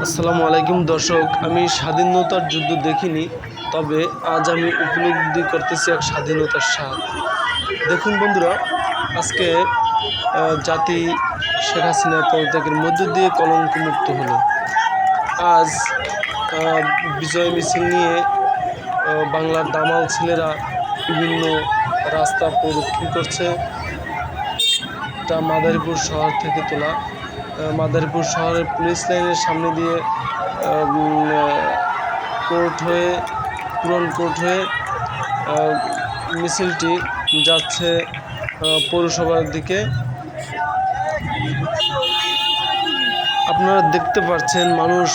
আসসালামু আলাইকুম, দর্শক। আমি স্বাধীনতার যুদ্ধ দেখিনি, তবে আজ আমি উপলব্ধি করতেছি এক স্বাধীনতার স্বাদ। দেখুন বন্ধুরা, আজকে জাতি শেখ হাসিনা পদত্যাগের মধ্য দিয়ে কলঙ্ক মুক্ত হলো। আজ বিজয় মিছিল নিয়ে বাংলার দামাল ছেলেরা বিভিন্ন রাস্তা প্রদক্ষিণ করছে। তা মাদারীপুর শহর থেকে তোলা মাদারীপুর শহরের পুলিশ লাইনের সামনে দিয়ে কোর্ট হয়ে, পুরন কোর্ট হয়ে মিছিলটি যাচ্ছে পৌরসভার দিকে। আপনারা দেখতে পাচ্ছেন মানুষ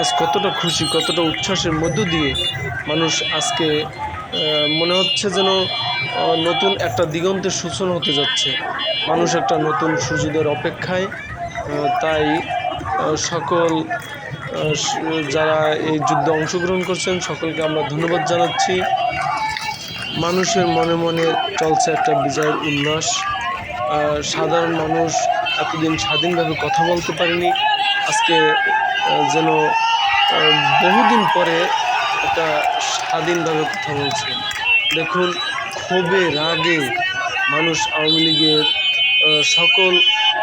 আজ কতটা খুশি, কতটা উচ্ছ্বাসের মধ্য দিয়ে মানুষ আজকে মনে হচ্ছে যেন নতুন একটা দিগন্তের সূচনা হতে যাচ্ছে। মানুষ একটা নতুন সুযোগের অপেক্ষায় তাই সকল যারা এই যুদ্ধে অংশগ্রহণ করছেন, সকলকে আমরা ধন্যবাদ জানাচ্ছি। মানুষের মনে মনে চলছে একটা বিজয়ের উল্লাস। সাধারণ মানুষ এতদিন স্বাধীনভাবে কথা বলতে পারেনি। আজকে যেন বহুদিন পরে একটা স্বাধীনভাবে কথা বলছে। দেখুন, ক্ষোভে, রাগে মানুষ আওয়ামী লীগের সকল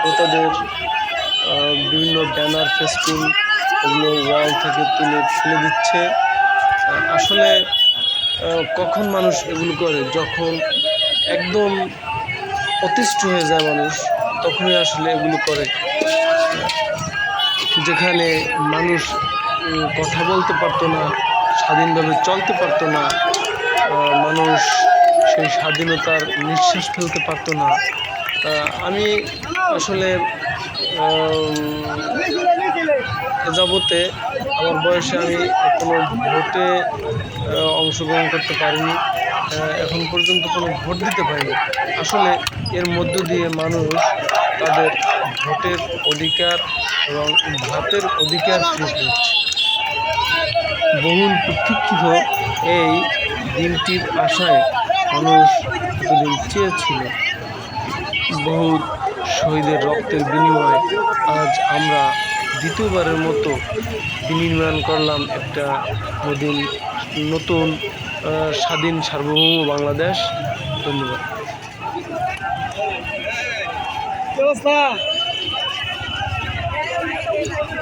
নেতাদের বিভিন্ন ব্যানার, ফেস্টুন, এগুলো ওয়াল থেকে তুলে ফেলে দিচ্ছে। আসলে কখন মানুষ এগুলো করে? যখন একদম অতিষ্ঠ হয়ে যায় মানুষ, তখনই আসলে এগুলো করে। যেখানে মানুষ কথা বলতে পারতো না, স্বাধীনভাবে চলতে পারতো না মানুষ সেই স্বাধীনতার নিঃশ্বাস ফেলতে পারতো না। আমি আসলে যাবতে আমার বয়সে আমি কোনো ভোটে অংশগ্রহণ করতে পারিনি। এখন পর্যন্ত কোনো ভোট দিতে পারিনি। আসলে এর মধ্য দিয়ে মানুষ তাদের ভোটের অধিকার এবং ভাতের অধিকার ফিরে পেয়েছে বহুল প্রতীক্ষিত এই দিনটির আশায় মানুষ এতদিন চেয়েছিল। বহু শহীদের রক্তের বিনিময়ে আজ আমরা দ্বিতীয়বারের মতো বিনির্মাণ করলাম একটা নতুন নতুন স্বাধীন সার্বভৌম বাংলাদেশ। ধন্যবাদ।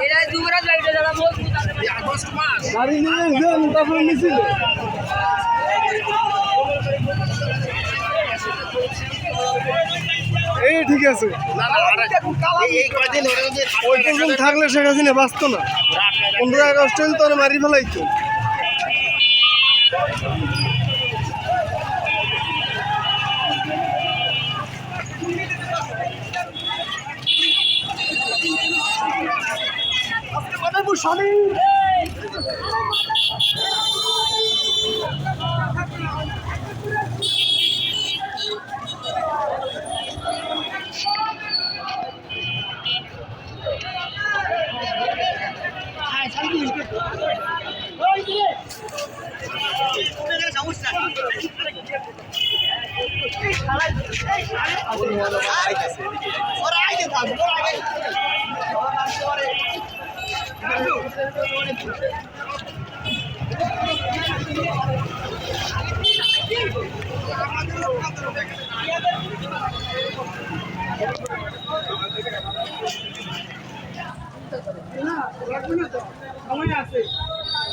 এরা যুবরাজ লাগবে যারা মজবুত গাড়ি নিয়ে যান তারপরে মিছিলে এই ঠিক আছে। থাকলে শেখ হাসিনা বাঁচতো না। পনেরো আগস্ট তোর মারি ফেলাইতো। সময় আছে সময় আছে না খাই মানে কার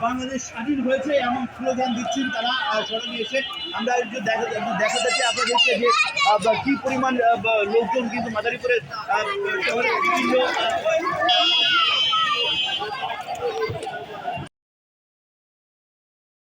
বাংলাদেশ স্বাধীন হয়েছে এমন স্লোগান দিচ্ছেন তারা সরণি এসে আমরা একটু দেখা দেখাতে আপনাদেরকে যে কি পরিমাণ লোকজন কিন্তু মাদারীপুরের শহরে